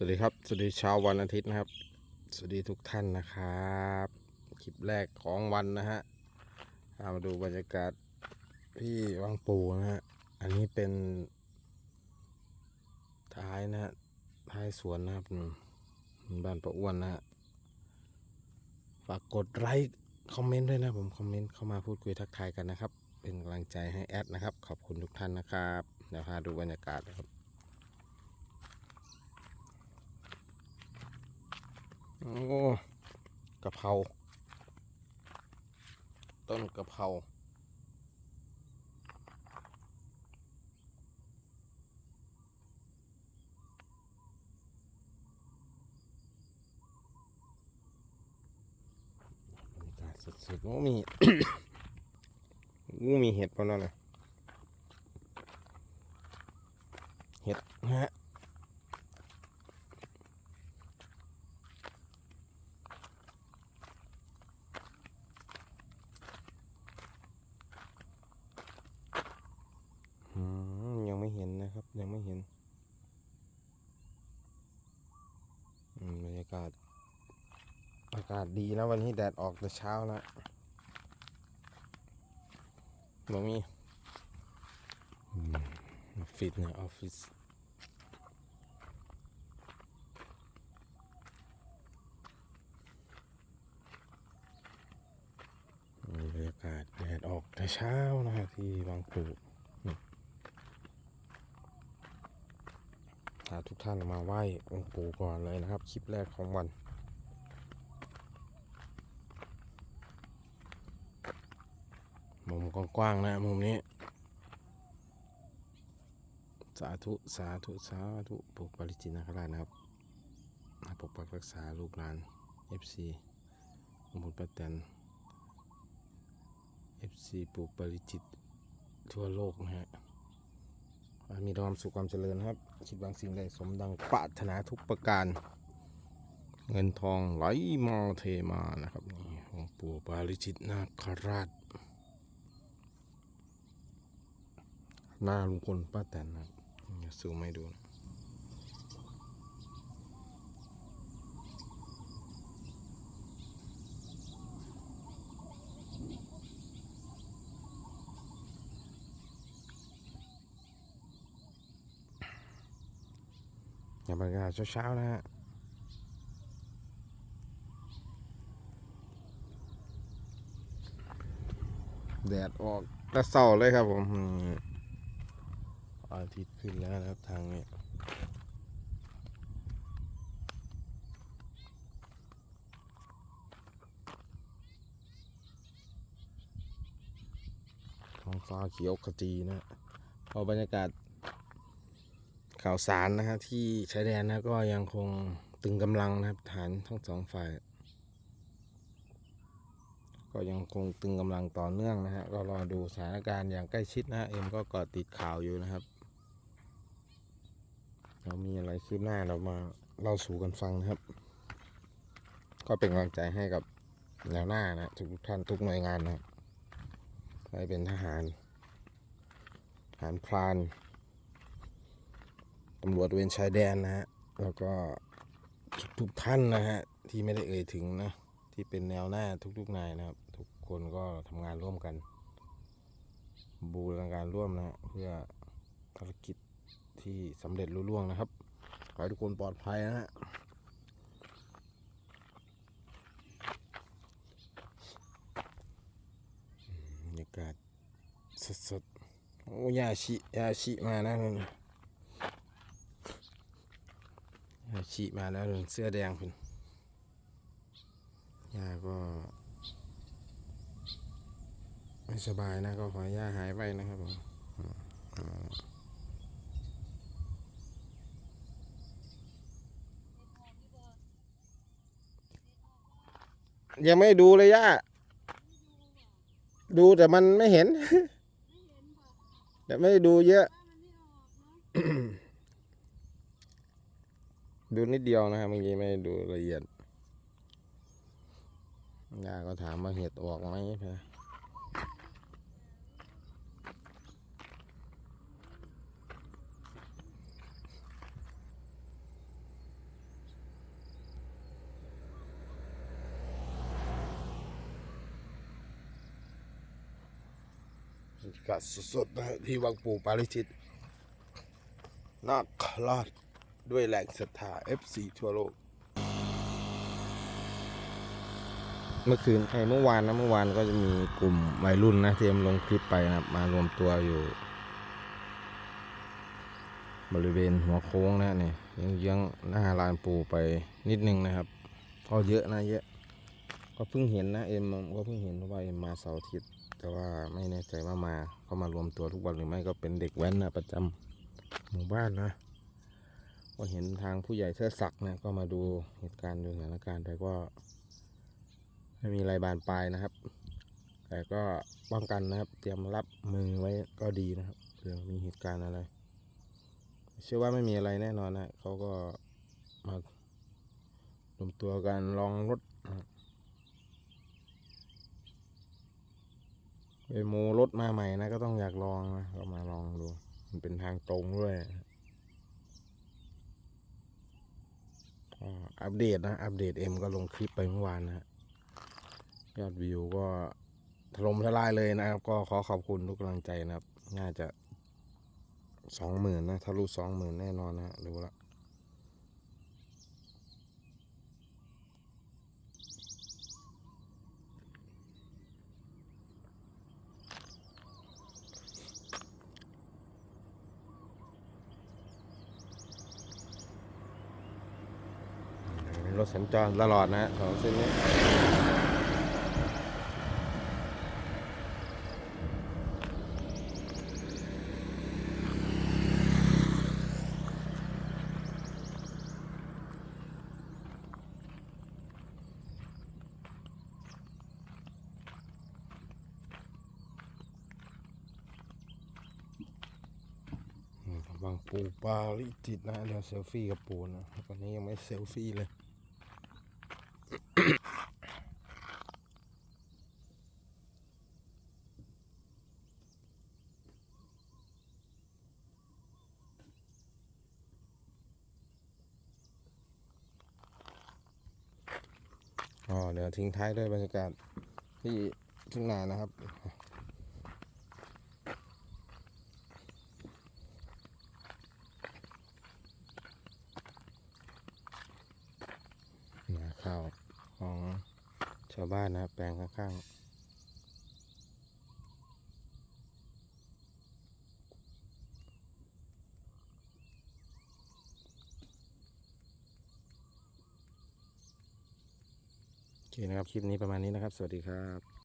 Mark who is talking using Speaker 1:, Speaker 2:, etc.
Speaker 1: สวัสดีครับ สวัสดีเช้าวันอาทิตย์นะครับ สวัสดีทุกท่านนะครับ คลิปแรกของวันนะฮะพามาดูบรรยากาศที่วังปูนะฮะ อันนี้เป็นท้ายนะฮะ ท้ายสวนนะครับบ้านประอ้วนนะฮะ ฝากกดไลค์คอมเมนต์ด้วยนะผมคอมเมนต์เข้ามาพูดคุยทักทายกันนะครับ เป็นกำลังใจให้แอดนะครับ ขอบคุณทุกท่านนะครับ เดี๋ยวพาดูบรรยากาศนะครับ โอ้กะเพราต้นกะเพราบรรยากาศสดๆโอ้มีงูมีเห็ดปะนั่นน่ะเห็ดนะฮะ อืมยังไม่เห็นนะครับ ยังไม่เห็นอืมบรรยากาศ อากาศดีนะวันนี้แดดออกแต่เช้าแล้วบอมีอืมอฟฟิศนะออฟฟิศบรรยากาศแดดออกแต่เช้านะครับที่บางปู พา ทุกท่านมาไหว้องค์ปู่ก่อนเลยนะครับ คลิปแรกของวัน มุมกว้างๆนะมุมนี้ สาธุสาธุสาธุปกปริจิตนาคราชนะครับปกปักรักษาลูกหลาน FC หมุนป้าแตน FC ปู่ปริจิตทั่วโลกนะฮะ มีความสุขความเจริญครับ คิดบางสิ่งใดสมดังปรารถนาทุกประการ เงินทองไหลมาเทมานะครับนี่หลวงปู่บาลิจิตนาคราชหน้าลุงพลป้าแตนนะครับเดี๋ยวซูมให้ดูนะ อย่าบรรยากาศเช้าๆนะฮะแดดออกแตะเศร้าเลยครับผมอืมอาทิตย์ขึ้นแล้วนะครับทางนี้ท้องฟ้าเขียวขจีนะพอบรรยากาศ ข่าวสารนะฮะที่ชายแดนนะก็ยังคงตึงกำลังนะครับฐานทั้งสองฝ่าย ก็ยังคงตึงกำลังต่อเนื่องนะฮะก็รอดูสถานการณ์อย่างใกล้ชิดนะเอ็มก็เกาะติดข่าวอยู่นะครับ เรามีอะไรคืบหน้าเรามาเล่าสู่กันฟังนะครับ ก็เป็นกำลังใจให้กับแนวหน้านะทุกท่านทุกหน่วยงานนะครับไม่เป็นทหารทหารพราน ตำรวจเวรชายแดนนะฮะแล้วก็ทุกๆท่านนะฮะที่ไม่ได้เอ่ยถึงนะที่เป็นแนวหน้าทุกๆนายนะครับ ทุกคนก็ทำงานร่วมกัน บูรณาการร่วมนะเพื่อภารกิจที่สำเร็จรุ่ล่วงนะครับขอให้ทุกคนปลอดภัยนะฮะบรรยากาศสดๆโอ้ยาชิยาชิมานะนั่นน่ะยา ชิมาแล้วเสื้อแดงคุณย่าก็ ไม่สบายนะก็ขอย่าหายไปนะครับผมยังไม่ดูเลยย่า ดูแต่มันไม่เห็น แต่ไม่ดูเยอะ ดูนิดเดียวนะครับเมื่อกี้ไม่ดูละเอียดย่าก็ถามว่าเห็ดออกไหมเพนะกัดสดๆที่วังปูปาริชิตนาคลาด ด้วยแรงศรัทธา FC ทั่วโลก เมื่อคืนไอ้เมื่อวานนะเมื่อวานก็จะมีกลุ่มวัยรุ่นนะที่ลงคลิปไปนะครับ มารวมตัวอยู่ บริเวณหัวโค้งนะนี่ยเยื้องหน้าลานปูไปนิดนึงนะครับก็เยอะนะเยอะ ก็เพิ่งเห็นนะเอ็มก็เพิ่งเห็นว่าเอ็มมาเสาร์อาทิตย์แต่ว่าไม่แน่ใจว่ามาเขามารวมตัวทุกวันหรือไม่ก็เป็นเด็กแว้นนะประจำหมู่บ้านนะ ก็เห็นทางผู้ใหญ่เทิดศักนะก็มาดูเหตุการณ์ดูสถานการณ์แต่ก็ไม่มีอะไรบานปลายนะครับ แต่ก็ป้องกันนะครับ เตรียมรับมือไว้ก็ดีนะครับเผื่อมีเหตุการณ์อะไร เชื่อว่าไม่มีอะไรแน่นอนนะเขาก็มารวมตัวกันลองรถไปโมรถมาใหม่นะก็ต้องอยากลองนะก็มาลองดู มันเป็นทางตรงด้วยก็ อัปเดตนะ อัปเดตเอ็มก็ลงคลิปไปเมื่อวานนะยอดวิวก็ถล่มทลายเลยนะครับ ก็ขอขอบคุณทุกกำลังใจนะครับ น่าจะสองหมื่นนะทะลุสองหมื่นแน่นอนนะดูละ รถสัญจรตลอดนะสองเส้นนี้อืมบางปูปลาลิจิตนะเดี๋ยวเซลฟี่กับปูนะตอนนี้ยังไม่เซลฟี่เลย อ๋อเดี๋ยวทิ้งท้ายด้วยบรรยากาศที่ทุ่งนานะครับนาข้าวของชาวบ้านนะแปลงข้างๆ เคนะครับ คลิปนี้ประมาณนี้นะครับ สวัสดีครับ